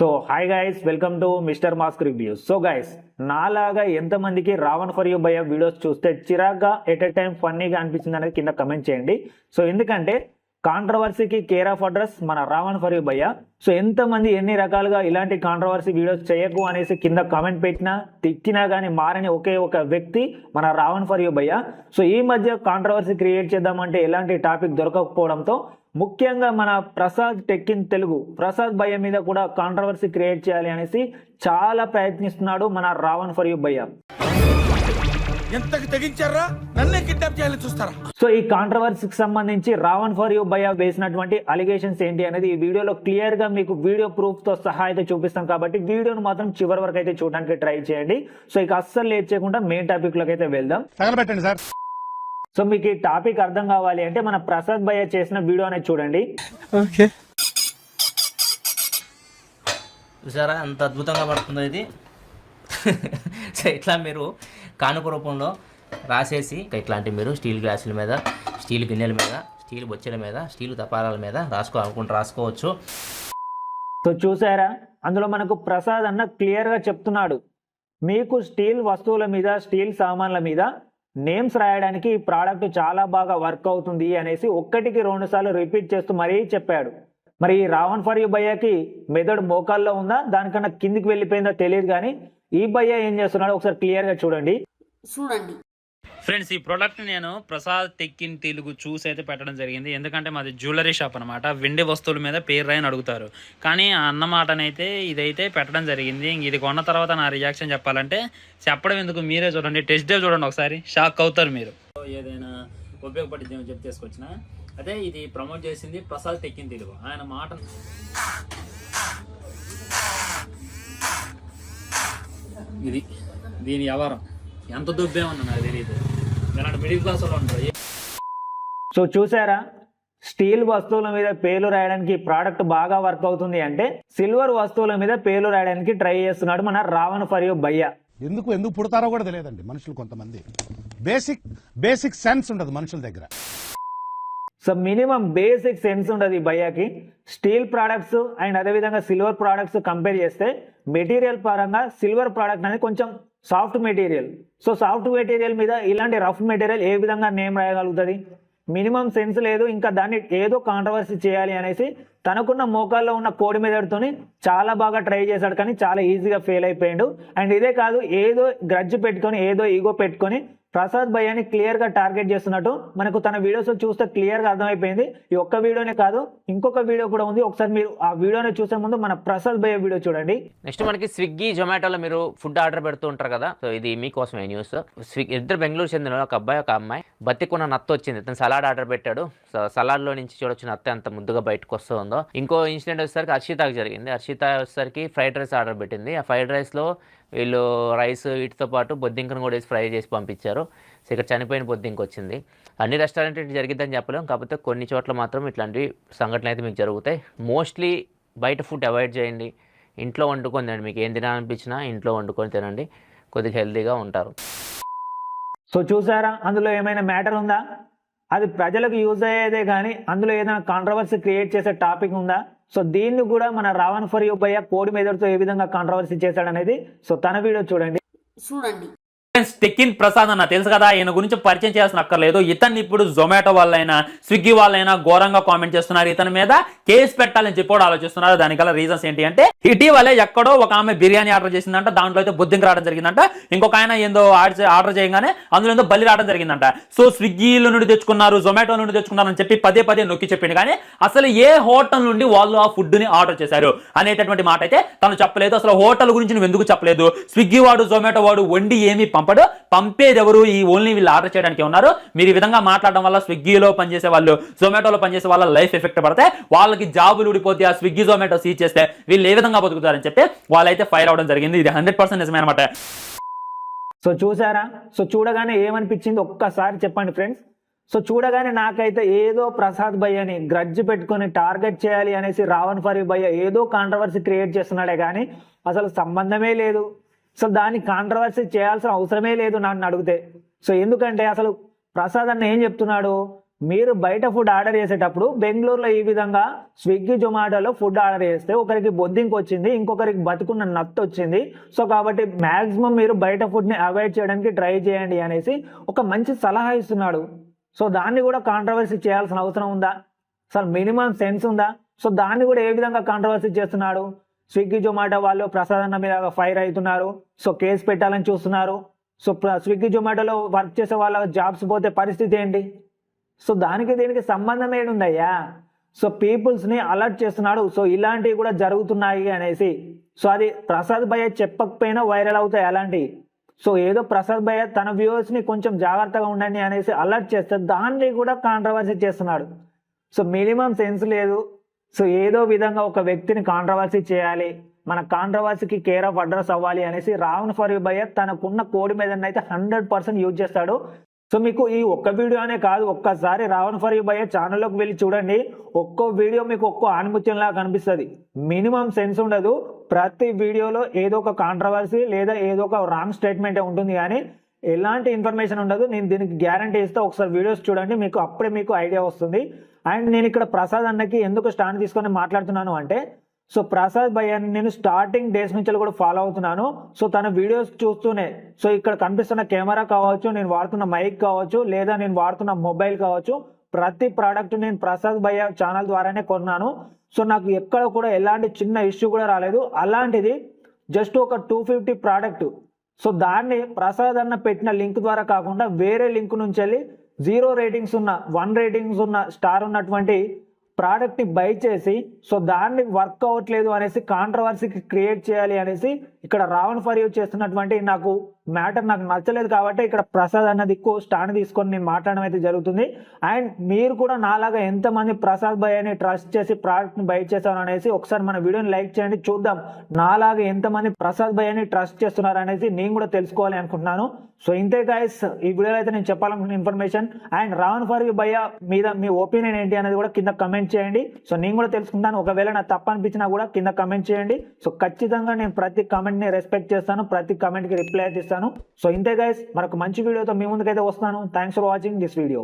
So hi guys welcome to mister mask reviews so guys నాలాగా ఎంతమందికి Ravan for you భయ videos చూస్తే చిరాగ్గా ఎట్ ఎ టైం ఫన్నీగా అనిపించింది అనేది కింద కమెంట్ చేయండి. సో ఎందుకంటే కాంట్రవర్సీకి కేర్ ఆఫ్ అడ్రస్ మన రావణ్ ఫర్ యూ భయ్య సో ఎంతమంది ఎన్ని రకాలుగా ఇలాంటి కాంట్రవర్సీ వీడియోస్ చేయకు అనేసి కింద కామెంట్ పెట్టినా తిట్టినా కానీ మారని ఒకే ఒక వ్యక్తి మన రావణ్ ఫర్ యూ భయ్య సో ఈ మధ్య కాంట్రవర్సీ క్రియేట్ చేద్దామంటే ఎలాంటి టాపిక్ దొరకకపోవడంతో ముఖ్యంగా మన ప్రసాద్ టెక్కిన్ తెలుగు ప్రసాద్ భయ్య మీద కూడా కాంట్రవర్సీ క్రియేట్ చేయాలి అనేసి చాలా ప్రయత్నిస్తున్నాడు మన రావణ్ ఫర్ యూ భయ్య. ఎంతకి తెగించారా? నన్నే కిడ్నాప్ చేయాలని చూస్తారా? సో ఈ కాంట్రవర్సీకి సంబంధించి రావణ్ ఫర్ యూ భయ వేసినటువంటి అలిగేషన్స్ ఏంటి అనేది ఈ వీడియోలో క్లియర్గా మీకు వీడియో ప్రూఫ్తో సహా అయితే చూపిస్తాం కాబట్టి వీడియోను మాత్రం చివరి వరకు అయితే చూడడానికి ట్రై చేయండి. సో ఇక అస్సలు లేట్ చేయకుండా మెయిన్ టాపిక్లోకి అయితే వెళ్దాం. సార్. సో మీకు ఈ టాపిక్ అర్థం కావాలి అంటే మన ప్రసాద్ భయ్య చేసిన వీడియో అనేది చూడండి. ఓకే. చూసారా? ఎంత అద్భుతంగా పడుతుందో ఇది. సో ఇట్లా మీరు కానుక రూపంలో రాసేసి ఇట్లాంటి మీరు స్టీల్ గ్లాసుల మీద స్టీల్ గిన్నెల మీద స్టీల్ బొచ్చెల మీద స్టీల్ తపాలాల మీద రాసుకో అనుకుంటూ రాసుకోవచ్చు. సో చూసారా? అందులో మనకు ప్రసాద్ అన్న క్లియర్గా చెప్తున్నాడు. మీకు స్టీల్ వస్తువుల మీద స్టీల్ సామాన్ల మీద నేమ్స్ రాయడానికి ఈ ప్రోడక్ట్ చాలా బాగా వర్క్ అవుతుంది అనేసి ఒక్కటికి రెండు సార్లు రిపీట్ చేస్తూ మరీ చెప్పాడు. మరి ఈ రావణ్ ఫర్ యూ భయ్యకి మెదడు మోకాల్లో ఉందా? దానికన్నా కిందికి వెళ్ళిపోయిందో తెలియదు కానీ ఈ భయ్య ఏం చేస్తున్నాడో ఒకసారి క్లియర్గా చూడండి. చూడండి. ఫ్రెండ్స్ ఈ ప్రోడక్ట్ నేను ప్రసాద్ టెక్కిన్ తెలుగు చూసి అయితే పెట్టడం జరిగింది. ఎందుకంటే మాది జ్యువెలరీ షాప్ అనమాట వెండి వస్తువుల మీద పేరు రాయని అడుగుతారు. కానీ ఆ అన్నమాటనైతే ఇదైతే పెట్టడం జరిగింది. ఇది కొన్న తర్వాత నా రియాక్షన్ చెప్పాలంటే చెప్పడం ఎందుకు? మీరే చూడండి. టెస్ట్ డే చూడండి ఒకసారి. షాక్ అవుతారు మీరు. ఏదైనా ఉపయోగపడింది చెప్పి తీసుకొచ్చిన. అదే ఇది ప్రమోట్ చేసింది ప్రసాద్ టెక్కిన్ తెలుగు. ఆయన మాట ఇది దీని వ్యవహారం. ఎంత దుబ్బే ఉన్నా నాకు తెలియదు మిడిల్ క్లాస్ వాళ్ళు ఉంటారు. సో చూసారా? స్టీల్ వస్తువుల మీద పేర్లు రాయడానికి ప్రోడక్ట్ బాగా వర్క్ అవుతుంది అంటే సిల్వర్ వస్తువుల మీద పేర్లు రాయడానికి ట్రై చేస్తున్నాడు మన రావణ్ ఫర్ యూ భయ్య. ఎందుకు ఎందుకు పుడతారో కూడా తెలియదండి మనుషులు కొంతమంది. బేసిక్ బేసిక్ సెన్స్ ఉండదు మనుషుల దగ్గర. సో మినిమం బేసిక్ సెన్స్ ఉండదు ఈ భయ్యాకి. స్టీల్ ప్రోడక్ట్స్ అండ్ అదేవిధంగా సిల్వర్ ప్రోడక్ట్స్ కంపేర్ చేస్తే మెటీరియల్ పరంగా సిల్వర్ ప్రోడక్ట్ అనేది కొంచెం soft material. So soft material మీద ఇలాంటి రఫ్ మెటీరియల్ ఏ విధంగా నేమ్ రాయగలుగుతుంది? మినిమం సెన్స్ లేదు ఇంకా దాన్ని ఏదో కాంట్రవర్సీ చేయాలి అనేసి తనకున్న మోకాల్లో ఉన్న కోడి మెదడుతోని చాలా బాగా ట్రై చేశాడు కానీ చాలా ఈజీగా ఫెయిల్ అయిపోయాడు. అండ్ ఇదే కాదు ఏదో గ్రడ్జ్ పెట్టుకొని ఏదో ఈగో పెట్టుకొని ప్రసాద్ భయ్యాని క్లియర్గా టార్గెట్ చేస్తున్నట్టు మనకు తన వీడియోస్ చూస్తే క్లియర్గా అర్థమైపోయింది. ఈ ఒక్క వీడియోనే కాదు ఇంకొక వీడియో కూడా ఉంది. ఒకసారి మీరు ఆ వీడియోని చూసే ముందు మన ప్రసాద్ భయ్య వీడియో చూడండి. నెక్స్ట్ మనకి స్విగ్గీ జొమాటోలో మీరు ఫుడ్ ఆర్డర్ పెడుతూ ఉంటారు కదా. సో ఇది మీకోసమే న్యూస్ స్విగ్గీ ఇద్దరు బెంగళూరు చెందిన ఒక అబ్బాయి ఒక అమ్మాయి. బతికున్న నత్త వచ్చింది. తను సలాడ్ ఆర్డర్ పెట్టాడు. సో సలాడ్లో నుంచి చూడొచ్చు నత్త ఎంత ముద్దుగా బయటకు వస్తుందో. ఇంకో ఇన్సిడెంట్ వచ్చేసరికి హర్షితాకి జరిగింది. హర్షిత వచ్చేసరికి ఫ్రైడ్ రైస్ ఆర్డర్ పెట్టింది. ఆ ఫ్రైడ్ రైస్లో వీళ్ళు రైస్ వీటితో పాటు బొద్దింకను కూడా వేసి ఫ్రై చేసి పంపించారు. సో ఇక్కడ చనిపోయిన బొద్దింక వచ్చింది. అన్ని రెస్టారెంట్ ఇటు జరిగిద్దని చెప్పలేం కాకపోతే కొన్ని చోట్ల మాత్రం ఇట్లాంటి సంఘటనలు అయితే మీకు జరుగుతాయి. మోస్ట్లీ బయట ఫుడ్ అవాయిడ్ చేయండి. ఇంట్లో వండుకొని తినండి. మీకు ఏం తినాలనిపించినా ఇంట్లో వండుకొని తినండి. కొద్దిగా హెల్తీగా ఉంటారు. సో చూసారా అందులో ఏమైనా మ్యాటర్ ఉందా? అది ప్రజలకు యూజ్ అయ్యేదే కానీ అందులో ఏదైనా కాంట్రవర్సీ క్రియేట్ చేసే టాపిక్ ఉందా? సో దీన్ని కూడా మన రావణ్ ఫర్ యూపయ్య కోడి మెదడుతో ఏ విధంగా కాంట్రవర్సీ చేశాడనేది? సో తన వీడియో చూడండి. చూడండి. ఫ్రెండ్స్ టెక్కిన్ ప్రసాద్ అన్న తెలుసు కదా ఈయన గురించి పరిచయం చేయాల్సిన అక్కర్లేదు. ఇతన్ని ఇప్పుడు జొమాటో వాళ్ళైనా స్విగ్గీ వాళ్ళైనా ఘోరంగా కామెంట్ చేస్తున్నారు. ఇతని మీద కేసు పెట్టాలని చెప్పి కూడా ఆలోచిస్తున్నారు. దానికల రీజన్స్ ఏంటి అంటే ఇటీవలే ఎక్కడో ఒక ఆమె బిర్యానీ ఆర్డర్ చేసిందంట దాంట్లో అయితే బుద్ధింగ్ రావడం జరిగిందంట. ఇంకొక ఆయన ఏందో ఆర్డర్ ఆర్డర్ చేయగానే అందులో ఏందో బలి రావడం జరిగిందంట. సో స్విగ్గీలో నుండి తెచ్చుకున్నారు జొమాటో నుండి తెచ్చుకున్నారని చెప్పి పదే పదే నొక్కి చెప్పింది కానీ అసలు ఏ హోటల్ నుండి వాళ్ళు ఆ ఫుడ్ని ఆర్డర్ చేశారు అనేటటువంటి మాట అయితే తను చెప్పలేదు. అసలు హోటల్ గురించి నువ్వు ఎందుకు చెప్పలేదు? స్విగ్గీ వాడు జొమాటో వాడు వండి ఏమి పంపడు. పంపేది ఎవరు ఈ ఓన్లీ వీళ్ళు ఆర్డర్ చేయడానికి ఉన్నారు. మీరు ఈ విధంగా మాట్లాడడం వల్ల స్విగ్గీలో పనిచేసే వాళ్ళు జొమాటోలో పనిచేసే వాళ్ళ లైఫ్ ఎఫెక్ట్ పడితే వాళ్ళకి జాబులు ఊడిపోతే ఆ స్విగ్గీ జొమాటో సీజ్ చేస్తే వీళ్ళు ఏ విధంగా బతుకుతారని చెప్పి వాళ్ళైతే ఫైర్ అవడం జరిగింది. ఇది హండ్రెడ్ పర్సెంట్ నిజమే అనమాట సో చూసారా? సో చూడగానే ఏమనిపించింది? ఒక్కసారి చెప్పండి ఫ్రెండ్స్ సో చూడగానే నాకైతే ఏదో ప్రసాద్ భయ్యని గ్రడ్జ్ పెట్టుకొని టార్గెట్ చేయాలి అనేసి రావణ్ ఫరీ భయ్య ఏదో కాంట్రవర్సీ క్రియేట్ చేస్తున్నాడే కానీ అసలు సంబంధమే లేదు. సో దాన్ని కాంట్రవర్సీ చేయాల్సిన అవసరమే లేదు నన్ను అడిగితే. సో ఎందుకంటే అసలు ప్రసాద్ అన్న ఏం చెప్తున్నాడు? మీరు బయట ఫుడ్ ఆర్డర్ చేసేటప్పుడు బెంగళూరులో ఈ విధంగా స్విగ్గీ జొమాటోలో ఫుడ్ ఆర్డర్ చేస్తే ఒకరికి బొద్దింకి వచ్చింది ఇంకొకరికి బతుకున్న నత్తు వచ్చింది. సో కాబట్టి మ్యాక్సిమం మీరు బయట ఫుడ్ని అవాయిడ్ చేయడానికి ట్రై చేయండి అనేసి ఒక మంచి సలహా ఇస్తున్నాడు. సో దాన్ని కూడా కాంట్రవర్సీ చేయాల్సిన అవసరం ఉందా? అసలు మినిమం సెన్స్ ఉందా? సో దాన్ని కూడా ఏ విధంగా కాంట్రవర్సీ చేస్తున్నాడు? స్విగ్గీ జొమాటో వాళ్ళు ప్రసాదన్న మీద ఫైర్ అవుతున్నారు. సో కేసు పెట్టాలని చూస్తున్నారు. సో స్విగ్గీ జొమాటోలో వర్క్ చేసే వాళ్ళ జాబ్స్ పోతే పరిస్థితి ఏంటి? సో దానికి దీనికి సంబంధం ఏడుందయ్యా సో పీపుల్స్ని అలర్ట్ చేస్తున్నాడు. సో ఇలాంటివి కూడా జరుగుతున్నాయి అనేసి. సో అది ప్రసాద్ భయ్య చెప్పకపోయినా వైరల్ అవుతాయి అలాంటివి. సో ఏదో ప్రసాద్ భయ్య తన వ్యూవర్స్ని కొంచెం జాగ్రత్తగా ఉండండి అనేసి అలర్ట్ చేస్తే దాన్ని కూడా కాంట్రవర్సీ చేస్తున్నాడు. సో మినిమం సెన్స్ లేదు. సో ఏదో విధంగా ఒక వ్యక్తిని కాంట్రవర్సీ చేయాలి మన కాంట్రవర్సీకి కేర్ ఆఫ్ అడ్రస్ అవ్వాలి అనేసి రావణ్ ఫర్ భయ్య తనకున్న కోడి మీద అయితే హండ్రెడ్ పర్సెంట్ యూజ్ చేస్తాడు. సో మీకు ఈ ఒక్క వీడియో అనే కాదు ఒక్కసారి రావణ్ ఫర్ యూ భయ్య ఛానల్లోకి వెళ్ళి చూడండి. ఒక్కో వీడియో మీకు ఒక్కో ఆనుమత్యంలా కనిపిస్తుంది. మినిమం సెన్స్ ఉండదు. ప్రతి వీడియోలో ఏదో ఒక కాంట్రవర్సీ లేదా ఏదో ఒక రాంగ్ స్టేట్మెంటే ఉంటుంది కానీ ఎలాంటి ఇన్ఫర్మేషన్ ఉండదు. నేను దీనికి గ్యారంటీ ఇస్తే. ఒకసారి వీడియోస్ చూడండి. మీకు అప్పుడే మీకు ఐడియా వస్తుంది. అండ్ నేను ఇక్కడ ప్రసాద్ అన్నకి ఎందుకు స్టాండ్ తీసుకొని మాట్లాడుతున్నాను అంటే సో ప్రసాద్ భయ్య నేను స్టార్టింగ్ డేస్ నుంచి కూడా ఫాలో అవుతున్నాను. సో తన వీడియోస్ చూస్తూనే సో ఇక్కడ కనిపిస్తున్న కెమెరా కావచ్చు నేను వాడుతున్న మైక్ కావచ్చు లేదా నేను వాడుతున్న మొబైల్ కావచ్చు ప్రతి ప్రోడక్ట్ నేను ప్రసాద్ భయ్య ఛానల్ ద్వారానే కొన్నాను. సో నాకు ఎక్కడ కూడా ఎలాంటి చిన్న ఇష్యూ కూడా రాలేదు. అలాంటిది జస్ట్ ఒక టూ ఫిఫ్టీ ప్రోడక్ట్ సో దాన్ని ప్రసాద్ అన్న పెట్టిన లింక్ ద్వారా కాకుండా వేరే లింక్ నుంచి వెళ్ళి జీరో రేటింగ్స్ ఉన్న వన్ రేటింగ్స్ ఉన్న స్టార్ ఉన్నటువంటి ప్రోడక్ట్ని బై చేసి సో దాన్ని వర్క్ అవ్వట్లేదు అనేసి కాంట్రవర్సీకి క్రియేట్ చేయాలి అనేసి ఇక్కడ రావణ్ ఫర్ యూ చేస్తున్నటువంటి నాకు మ్యాటర్ నాకు నచ్చలేదు కాబట్టి ఇక్కడ ప్రసాద్ అన్న దిక్కు స్టాండ్ తీసుకొని నేను మాట్లాడడం అయితే జరుగుతుంది. అండ్ మీరు కూడా నాలాగా ఎంతమంది ప్రసాద్ భయ్ అని ట్రస్ట్ చేసి ప్రోడక్ట్ని బై చేశారు అనేసి ఒకసారి మన వీడియోని లైక్ చేయండి. చూద్దాం నాలాగా ఎంతమంది ప్రసాద్ భయ్ అని ట్రస్ట్ చేస్తున్నారు అనేసి నేను కూడా తెలుసుకోవాలి అనుకుంటున్నాను. సో ఇంతే గాయస్ ఈ వీడియోలో అయితే నేను చెప్పాలనుకున్న information and Ravan for you భయ్య మీద మీ ఒపీనియన్ ఏంటి అనేది కూడా కింద కమెంట్ చేయండి. సో నేను కూడా తెలుసుకుంటాను. ఒకవేళ నాకు తప్పనిపించినా కూడా కింద కమెంట్ చేయండి. సో ఖచ్చితంగా నేను ప్రతి కమెంట్ ని రెస్పెక్ట్ చేస్తాను ప్రతి కమెంట్కి రిప్లై అయితే ఇస్తాను సో ఇంతే గైస్ మరొక మంచి వీడియోతో మీ ముందుకైతే వస్తాను. Thanks for watching this video